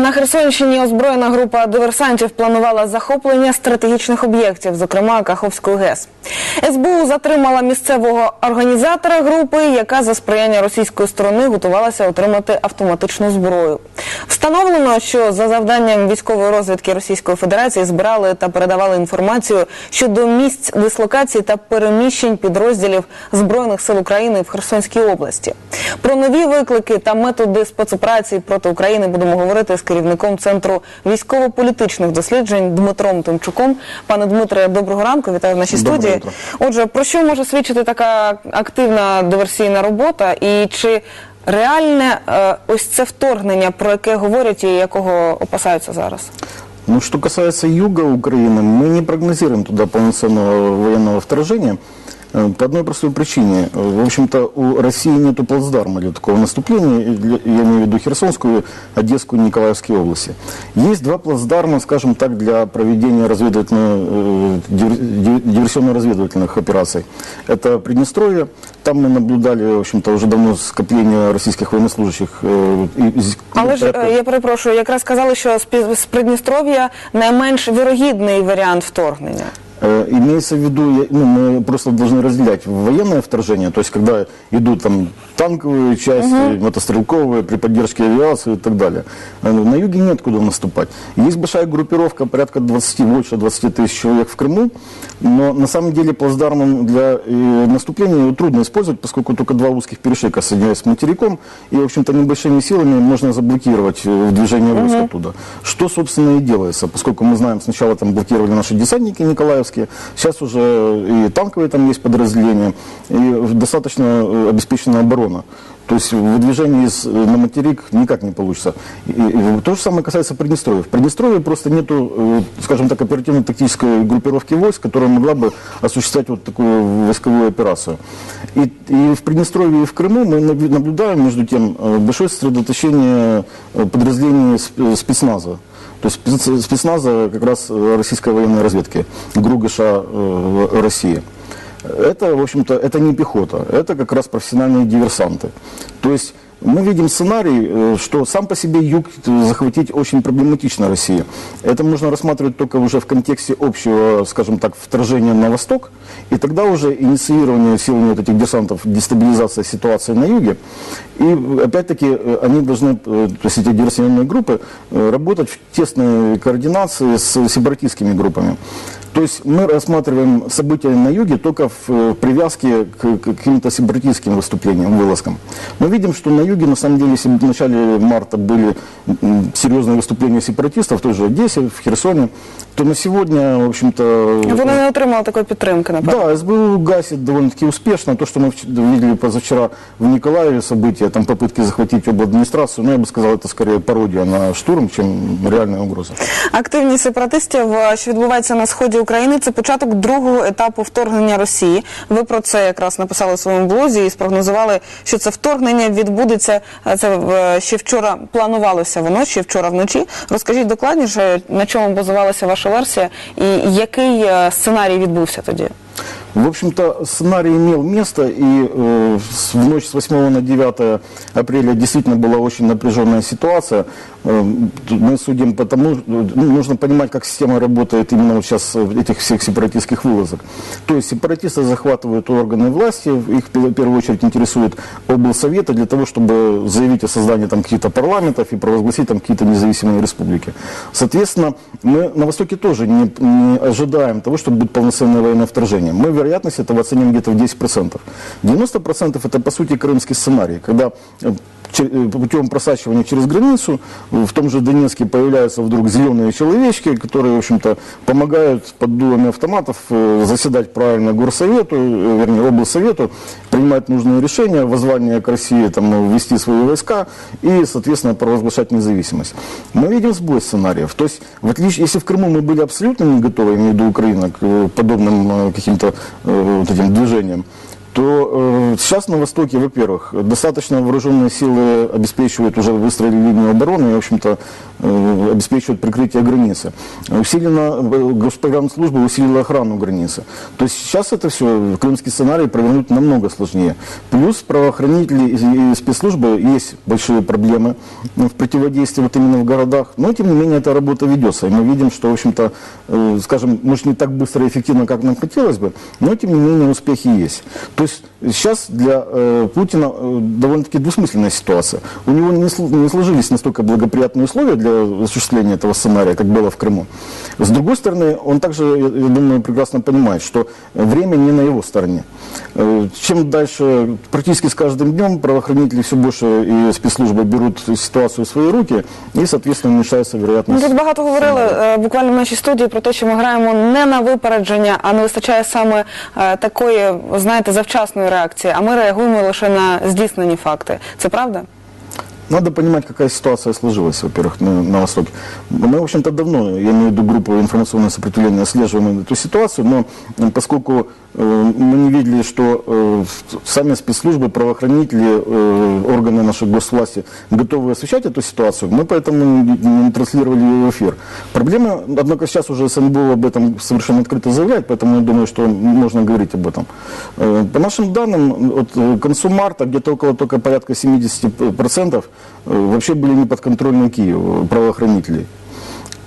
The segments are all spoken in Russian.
На Херсонщині озброєна група диверсантів планувала захоплення стратегічних об'єктів, зокрема Каховської ГЕС. СБУ затримала місцевого організатора групи, яка за сприяння російської сторони готувалася отримати автоматичну зброю. Встановлено, що за завданням військової розвідки Російської Федерації збирали та передавали інформацію щодо місць дислокації та переміщень підрозділів збройних сил України в Херсонській області. Про нові виклики та методи спецоперацій проти України будемо говорити з керівником центру військово-політичних досліджень Дмитром Тимчуком. Пане Дмитре, доброго ранку. Вітаю в нашій Доброго студії. утра. Отже, про що може свідчити така активна диверсійна робота, і чи реальне е, ось це вторгнення, про яке говорять і якого опасаються зараз? Ну, что касается юга Украины, мы не прогнозируем туда полноценного военного вторжения э, по одной простой причине. Э, В общем-то, у России нет плацдарма для такого наступления, и для- я имею в виду Херсонскую, Одесскую, Николаевские области. Есть два плацдарма, скажем так, для проведения разведывательно- э, дивер- ди- диверсионно-разведывательных операций. Это Приднестровье, там мы наблюдали, в общем-то, уже давно скопление российских военнослужащих. э, и здесь Але ж порядка- е, я перепрошую, якраз сказали, що з Пі- з Придністров'я найменш вірогідний варіант вторгнення. Э, Имеется в виду, ну, мы просто должны разделять военное вторжение, то есть когда идут там танковые части, мотострелковые, при поддержке авиации и так далее. Э, На юге нет куда наступать. Есть большая группировка, порядка 20, больше 20 тысяч человек в Крыму, но на самом деле плацдармом для э, наступления его трудно использовать, поскольку только два узких перешейка соединяются с материком, и, в общем-то, небольшими силами можно заблокировать движение войск оттуда. Что, собственно, и делается, поскольку мы знаем, сначала там блокировали наши десантники николаевские, сейчас уже и танковые там есть подразделения, и достаточно э, обеспечена оборона. То есть выдвижение из, э, на материк никак не получится. И, и то же самое касается Приднестровья. В Приднестровье просто нету, э, скажем так, оперативно-тактической группировки войск, которая могла бы осуществлять вот такую войсковую операцию. И, и в Приднестровье и в Крыму мы наб- наблюдаем, между тем, большое сосредоточение подразделений сп- спецназа. То есть спец- спецназа как раз э, российской военной разведки, ГРУГШ э, России. Это, в общем-то, это не пехота, это как раз профессиональные диверсанты. То есть мы видим сценарий, э, что сам по себе юг захватить очень проблематично России. Это можно рассматривать только уже в контексте общего, скажем так, вторжения на восток, и тогда уже инициирование силами вот этих десантов, дестабилизация ситуации на юге. И опять-таки э, они должны, э, то есть эти диверсионные группы, работать в тесной координации с сепаратистскими группами. То есть мы рассматриваем события на юге только в э, привязке к, к каким-то сепаратистским выступлениям, вылазкам. Мы видим, что на юге, на самом деле, если в начале марта были м, серьезные выступления сепаратистов, в той же Одессе, в Херсоне, то на сегодня, в общем-то... Вони не отримали такої підтримки, напевно. Да, СБУ гасит довольно-таки успешно. То, что мы вч- видели позавчера в Николаеве события, там попытки захватить обладминистрацию, ну, я бы сказал, это скорее пародия на штурм, чем реальная угроза. Активність сепаратистів, е, що відбувається на сході України, це початок другого етапу вторгнення Росії. Ви про це якраз написали у своєму блозі і спрогнозували, що це вторгнення відбудеться. Це е, ще вчора планувалося воно, ще вчора вночі. Розкажіть докладніше, на чому базувалася ваша версія, і який е, сценарій відбувся тоді? В общем-то, сценарий имел место, и э, в ночь с 8 на 9 апреля действительно была очень напряженная ситуация. Э, мы судим по тому, ну, нужно понимать, как система работает именно вот сейчас э, этих всех сепаратистских вылазок. То есть сепаратисты захватывают органы власти, их в пе- первую очередь интересует облсовета для того, чтобы заявить о создании там каких-то парламентов и провозгласить там какие-то независимые республики. Соответственно, мы на Востоке тоже не, не ожидаем того, что будет полноценное военное вторжение. Мы вероятность этого оценим где-то в 10%. 90% это, по сути, крымский сценарий, когда э, путем просачивания через границу э, в том же Донецке появляются вдруг зеленые человечки, которые, в общем-то, помогают под дулами автоматов э, заседать правильно горсовету, э, вернее, облсовету, принимать нужные решения, воззвание к России, там, э, ввести свои войска и, соответственно, провозглашать независимость. Мы видим сбой сценариев. То есть, в отличие, если в Крыму мы были абсолютно не готовы, я имею в виду Украина, к э, подобным э, каким-то э, вот этим движениям, то э, сейчас на Востоке, во-первых, достаточно вооруженные силы обеспечивают, уже выстроили линию обороны, и, в общем-то, обеспечивают прикрытие границы. Усиленно э, Госпогранслужба усилила охрану границы. То есть сейчас это все, крымский сценарий провернуть намного сложнее. Плюс правоохранители и спецслужбы есть большие проблемы ну, в противодействии вот именно в городах. Но, тем не менее, эта работа ведется. И мы видим, что, в общем-то, э, скажем, может, не так быстро и эффективно, как нам хотелось бы, но, тем не менее, успехи есть. То есть сейчас для э, Путина э, довольно-таки двусмысленная ситуация. У него не сложились настолько благоприятные условия для осуществления этого сценария, как было в Крыму. С другой стороны, он также, я, я думаю, прекрасно понимает, что время не на его стороне. Э, Чем дальше, практически с каждым днем правоохранители все больше и спецслужбы берут ситуацию в свои руки, и, соответственно, уменьшается Ми вероятность. тут багато говорили е, буквально в нашій студії про те, що ми граємо не на випередження, а не вистачає саме е, такої, знаєте, завчасної реакції. А ми реагуємо лише на здійснені факти. Це правда? Надо понимать, какая ситуация сложилась, во-первых, на, на Востоке. Мы, в общем-то, давно, я имею в виду группу информационное сопротивление, отслеживаем эту ситуацию, но поскольку мы не видели, что э, сами спецслужбы, правоохранители, э, органы нашей госвласти готовы освещать эту ситуацию, мы поэтому не, транслировали ее в эфир. Проблема, однако, сейчас уже СНБО об этом совершенно открыто заявляет, поэтому я думаю, что можно говорить об этом. Э, По нашим данным, от э, к концу марта где-то около только порядка 70% э, вообще были не подконтрольны Киеву, правоохранителей.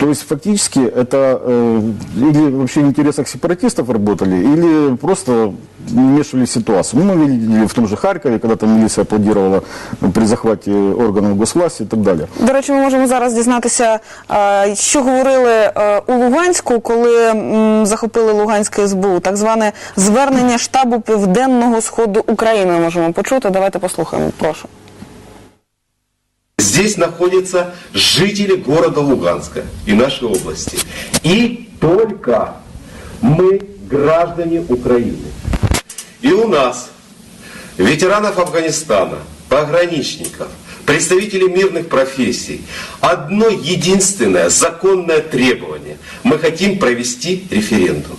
То есть фактически это э, или вообще в интересах сепаратистов работали, или просто не вмешивались в ситуацию. Ну, мы видели в том же Харькове, когда там милиция аплодировала при захвате органов госвласти и так далее. До речі, ми можемо зараз дізнатися, е, що говорили е, у Луганську, коли м, захопили Луганське СБУ. Так зване звернення штабу Південного Сходу України. Ми можемо почути. Давайте послухаємо. Прошу. Здесь находятся жители города Луганска и нашей области. И только мы граждане Украины. И у нас, ветеранов Афганистана, пограничников, представителей мирных профессий, одно единственное законное требование. Мы хотим провести референдум.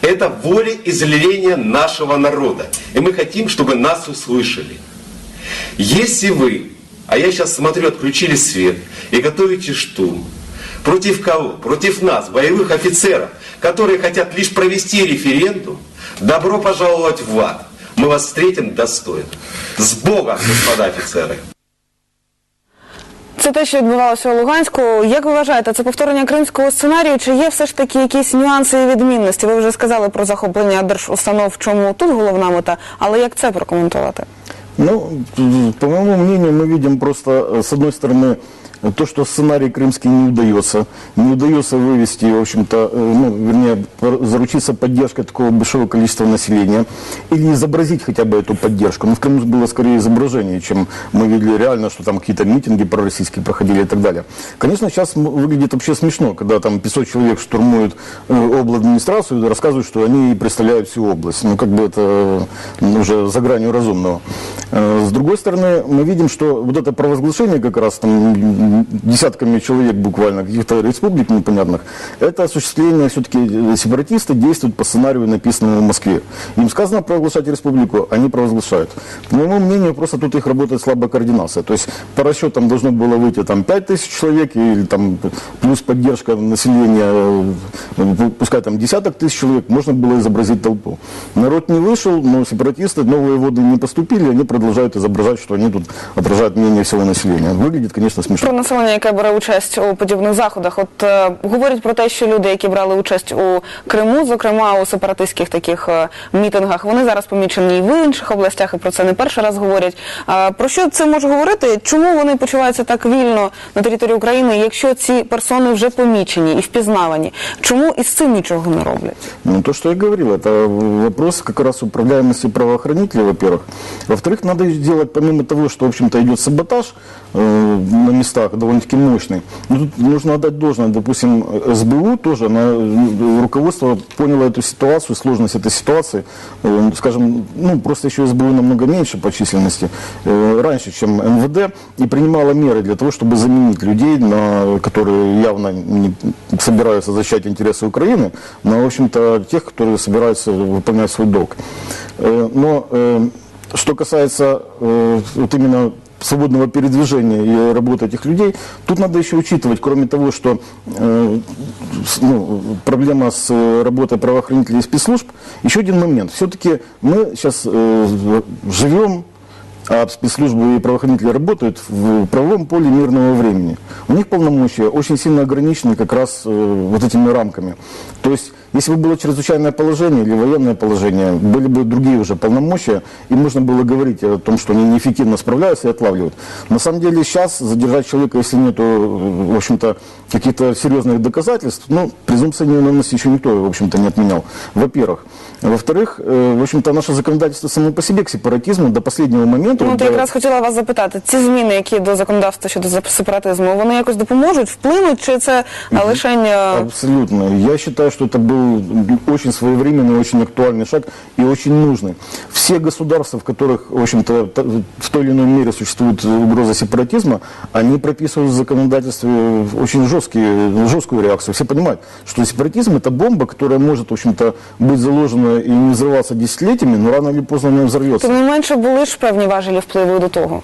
Это волеизъявление нашего народа. И мы хотим, чтобы нас услышали. Если вы, а я сейчас смотрю, отключили свет и готовите штурм, против кого? Против нас, боевых офицеров, которые хотят лишь провести референдум, добро пожаловать в ад. Мы вас встретим достойно. С Богом, господа офицеры! Це те, що відбувалося у Луганську. Як ви вважаєте, це повторення кримського сценарію? Чи є все ж таки якісь нюанси і відмінності? Ви вже сказали про захоплення держустанов, в чому тут головна мета, але як це прокоментувати? Ну, по моему мнению, мы видим просто, э, с одной стороны, то, что сценарий крымский не удается. Не удается вывести, в общем-то, э, ну, вернее, заручиться поддержкой такого большого количества населения. Или изобразить хотя бы эту поддержку. Но в Крыму было скорее изображение, чем мы видели реально, что там какие-то митинги пророссийские проходили и так далее. Конечно, сейчас выглядит вообще смешно, когда там 500 человек штурмуют э, администрацию и рассказывают, что они представляют всю область. Ну, как бы это уже за гранью разумного. Э, С другой стороны, мы видим, что вот это провозглашение как раз там десятками человек буквально, каких-то республик непонятных, это осуществление все-таки сепаратисты действуют по сценарию, написанному в Москве. Им сказано провозглашать республику, они провозглашают. По моему мнению, просто тут их работает слабая координация. То есть по расчетам должно было выйти там 5 тысяч человек, или там плюс поддержка населения, э, пускай там десяток тысяч человек, можно было изобразить толпу. Народ не вышел, но сепаратисты, новые воды не поступили, они продолжают изображать, что они тут отражают мнение всего населения. Выглядит, конечно, смешно. Про населення, яке бере участь у подібних заходах, от е, говорять про те, що люди, які брали участь у Криму, зокрема у сепаратистських таких е, мітингах, вони зараз помічені і в інших областях, і про це не перший раз говорять. Е, про що це може говорити? Чому вони почуваються так вільно на території України, якщо ці персони вже помічені і впізнавані? Чому із цим нічого не роблять? Ну, то, что я говорил, это вопрос как раз управляемости правоохранителей, во-первых. Во-вторых, надо сделать, помимо того, что, в общем-то, идет саботаж э, на местах довольно-таки мощный, ну, тут нужно отдать должное, допустим, СБУ тоже, она, э, руководство поняло эту ситуацию, сложность этой ситуации, э, скажем, ну, просто еще СБУ намного меньше по численности, э, раньше, чем МВД, и принимала меры для того, чтобы заменить людей, на, которые явно не собираются защищать интересы Украины, но, в общем-то, тех, которые собираются выполнять свой долг. Э, Но что касается вот именно свободного передвижения и работы этих людей, тут надо еще учитывать, кроме того, что э, ну, проблема с э, работой правоохранителей и спецслужб, еще один момент. Все-таки мы сейчас живем а спецслужбы и правоохранители работают в правовом поле мирного времени. У них полномочия очень сильно ограничены как раз э, вот этими рамками. То есть, если бы было чрезвычайное положение или военное положение, были бы другие уже полномочия, и можно было говорить о том, что они неэффективно справляются и отлавливают. На самом деле сейчас задержать человека, если нет, в общем-то, каких-то серьезных доказательств, ну, презумпция невиновности еще никто, в общем-то, не отменял. Во-первых. Во-вторых, э, в общем-то, наше законодательство само по себе к сепаратизму до последнего моменту Ну, от до- якраз хотіла вас запитати, ці зміни, які до законодавства щодо зап- сепаратизму, вони якось допоможуть, вплинуть, чи це е, лишень... е, Абсолютно. Я считаю, что это был очень своевременный, очень актуальный шаг и очень нужный. Все государства, в которых, в общем-то, та- в той или иной мере существует угроза сепаратизма, они прописывают в законодательстве очень жесткие, жесткую реакцию. Все понимают, что сепаратизм это бомба, которая может, в общем-то, быть заложена и не взрываться десятилетиями, но рано или поздно она взорвется. Тим не менше були ж певні важелі впливу до того.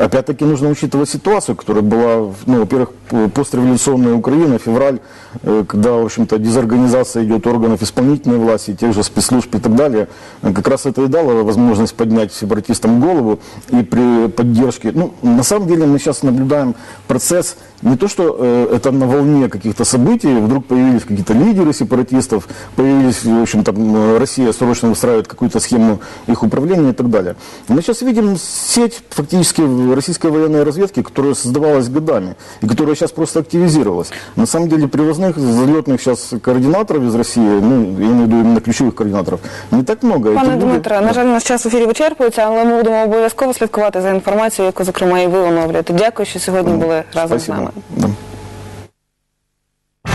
Опять-таки нужно учитывать ситуацию, которая была, ну, во-первых, постреволюционная Украина, февраль, э, когда, в общем-то, дезорганизация идет органов исполнительной власти, тех же спецслужб и так далее. Э, Как раз это и дало возможность поднять сепаратистам голову и при поддержке. Ну, на самом деле мы сейчас наблюдаем процесс не то, что э, это на волне каких-то событий, вдруг появились какие-то лидеры сепаратистов, появились, в общем-то, Россия срочно выстраивает какую-то схему их управления и так далее. Мы сейчас видим сеть фактически российской военной разведки, которая создавалась годами и которая сейчас просто активизировалась. На самом деле привозных залетных сейчас координаторов из России, ну, я имею в виду именно ключевых координаторов, не так много. Эти Пане люди- Дмитре, на жаль, наш час в ефірі вичерпується, але ми будемо обов'язково слідкувати за інформацією, яку, зокрема, і ви оновлюєте. Дякую, що сьогодні були разом з Спасибо. нами. Да.